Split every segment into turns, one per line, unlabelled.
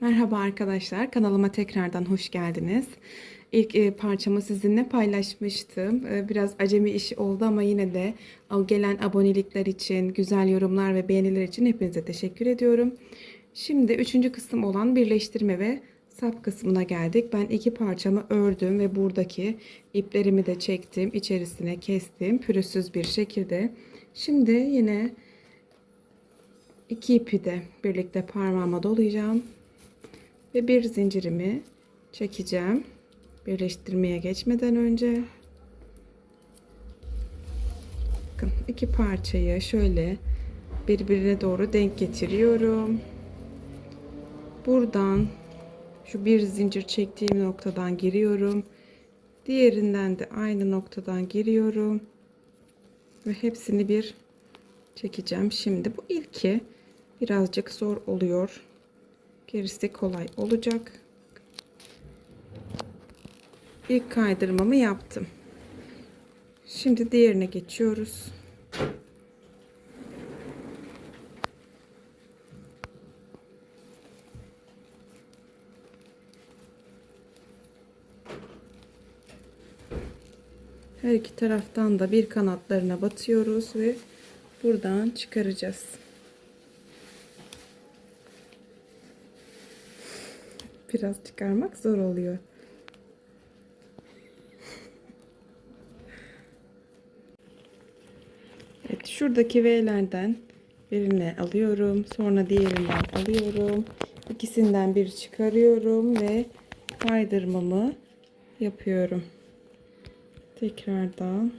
Merhaba arkadaşlar, kanalıma tekrardan hoş geldiniz. İlk e, parçamı sizinle paylaşmıştım. E, biraz acemi iş oldu ama yine de gelen abonelikler için, güzel yorumlar ve beğeniler için hepinize teşekkür ediyorum. Şimdi üçüncü kısım olan birleştirme ve sap kısmına geldik. Ben iki parçamı ördüm ve buradaki iplerimi de çektim, içerisine kestim pürüzsüz bir şekilde. Şimdi yine iki ipi de birlikte parmağıma dolayacağım ve bir zincirimi çekeceğim birleştirmeye geçmeden önce. Bakın iki parçayı şöyle birbirine doğru denk getiriyorum. Buradan şu bir zincir çektiğim noktadan giriyorum. Diğerinden de aynı noktadan giriyorum. Ve hepsini bir çekeceğim. Şimdi bu ilki birazcık zor oluyor Gerisi kolay olacak. İlk kaydırmamı yaptım. Şimdi diğerine geçiyoruz. Her iki taraftan da bir kanatlarına batıyoruz ve buradan çıkaracağız. Biraz çıkarmak zor oluyor. Evet, şuradaki V'lerden birini alıyorum. Sonra diğerinden alıyorum. İkisinden bir çıkarıyorum ve kaydırmamı yapıyorum. Tekrardan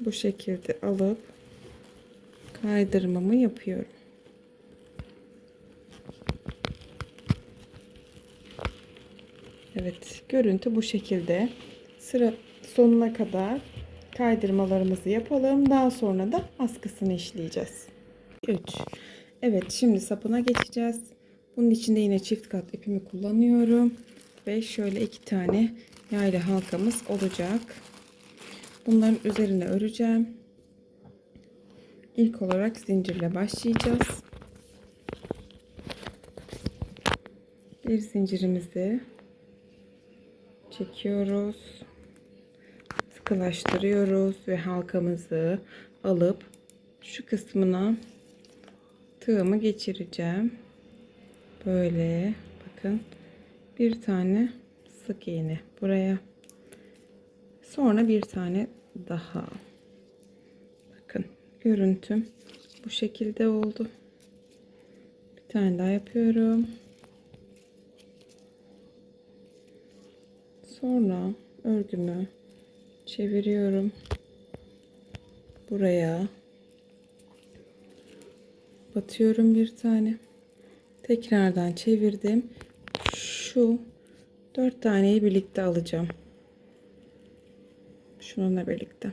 bu şekilde alıp kaydırmamı yapıyorum. Evet görüntü bu şekilde. Sıra sonuna kadar kaydırmalarımızı yapalım. Daha sonra da askısını işleyeceğiz. 3. Evet şimdi sapına geçeceğiz. Bunun içinde yine çift kat ipimi kullanıyorum. Ve şöyle iki tane yaylı halkamız olacak. Bunların üzerine öreceğim. İlk olarak zincirle başlayacağız. Bir zincirimizi çekiyoruz. Sıkılaştırıyoruz ve halkamızı alıp şu kısmına tığımı geçireceğim. Böyle bakın bir tane sık iğne buraya. Sonra bir tane daha. Bakın görüntüm bu şekilde oldu. Bir tane daha yapıyorum. Sonra örgümü çeviriyorum. Buraya batıyorum bir tane. Tekrardan çevirdim. Şu dört taneyi birlikte alacağım. Şununla birlikte.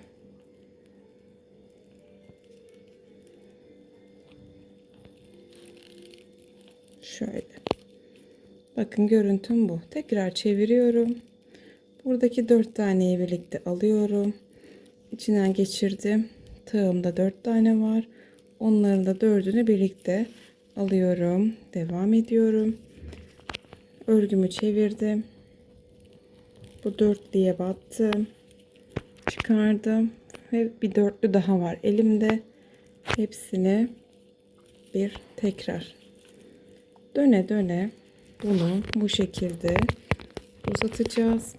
Şöyle. Bakın görüntüm bu. Tekrar çeviriyorum. Buradaki dört taneyi birlikte alıyorum. İçinden geçirdim. Tığımda dört tane var. Onların da dördünü birlikte alıyorum. Devam ediyorum. Örgümü çevirdim. Bu dörtlüye battım. Çıkardım. Ve bir dörtlü daha var elimde. Hepsini bir tekrar döne döne bunu bu şekilde uzatacağız.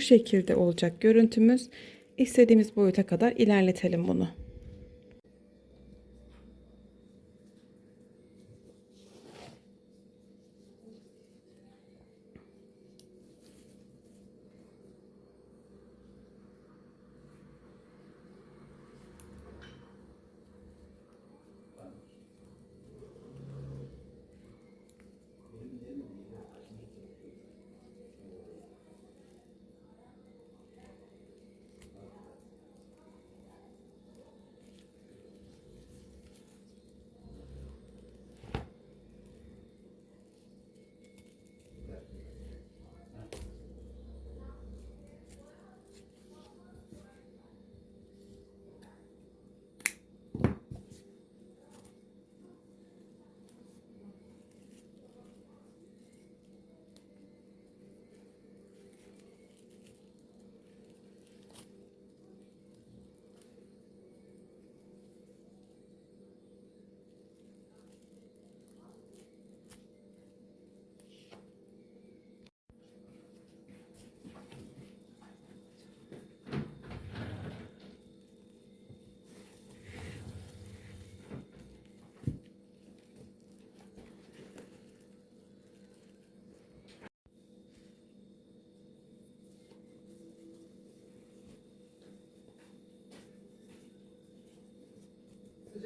Bu şekilde olacak görüntümüz. İstediğimiz boyuta kadar ilerletelim bunu.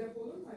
exemplo,
é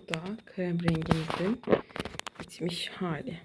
Bu da krem rengimizin bitmiş hali.